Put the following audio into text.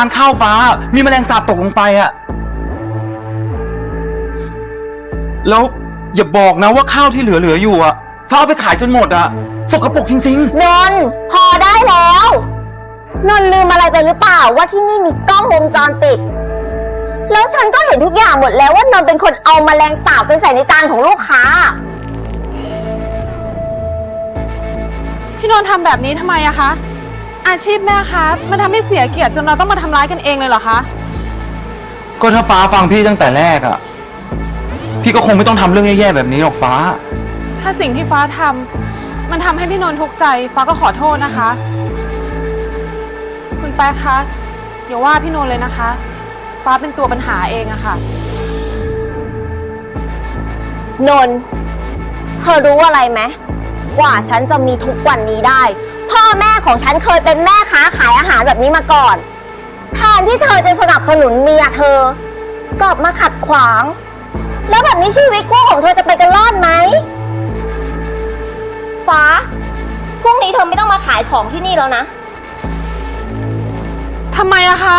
ร้านข้าวฟ้า มีแมลงสาบตกลงไปอะแล้วอย่าบอกนะว่าข้าวที่เหลือๆอยู่อะฟ้าเอาไปขายจนหมดอะสกปรกจริงนนท์พอได้แล้ว นนท์ลืมอะไรไปหรือเปล่าว่าที่นี่มีกล้องวงจรปิด แล้วฉันก็เห็นทุกอย่างหมดแล้วว่านนท์เป็นคนเอามาแมลงสาบไปใส่ในจานของลูกค้า พี่นนท์ทำแบบนี้ทำไมอะคะ อาชีพแม่คะมันทำให้เสียเกียรติจนเราต้องมาทำร้ายกันเองเลยเหรอคะๆก็ถ้าฟ้าฟังพี่ตั้งแต่แรกอะพี่ก็คงไม่ต้องทำเรื่องแย่ๆแบบนี้หรอกฟ้า ถ้าสิ่งที่ฟ้าทำมันทำให้พี่นนท์ทุกข์ใจ ฟ้าก็ขอโทษนะคะ คุณแป๊ะคะอย่าว่าพี่นนท์เลยนะคะ ฟ้าเป็นตัวปัญหาเองอะค่ะ นนท์เธอรู้อะไรไหมกว่าฉันจะมีทุกวันนี้ได้ พ่อแม่ของฉันเคยเป็นแม่ค้าขายอาหารแบบนี้มาก่อนแทนที่เธอจะสนับสนุนเมียเธอกลับมาขัดขวาง แล้วแบบนี้ชีวิตคู่ของเธอจะไปกันรอดไหมฟ้าพรุ่งนี้เธอไม่ต้องมาขายของที่นี่แล้วนะ ทำไมอะคะ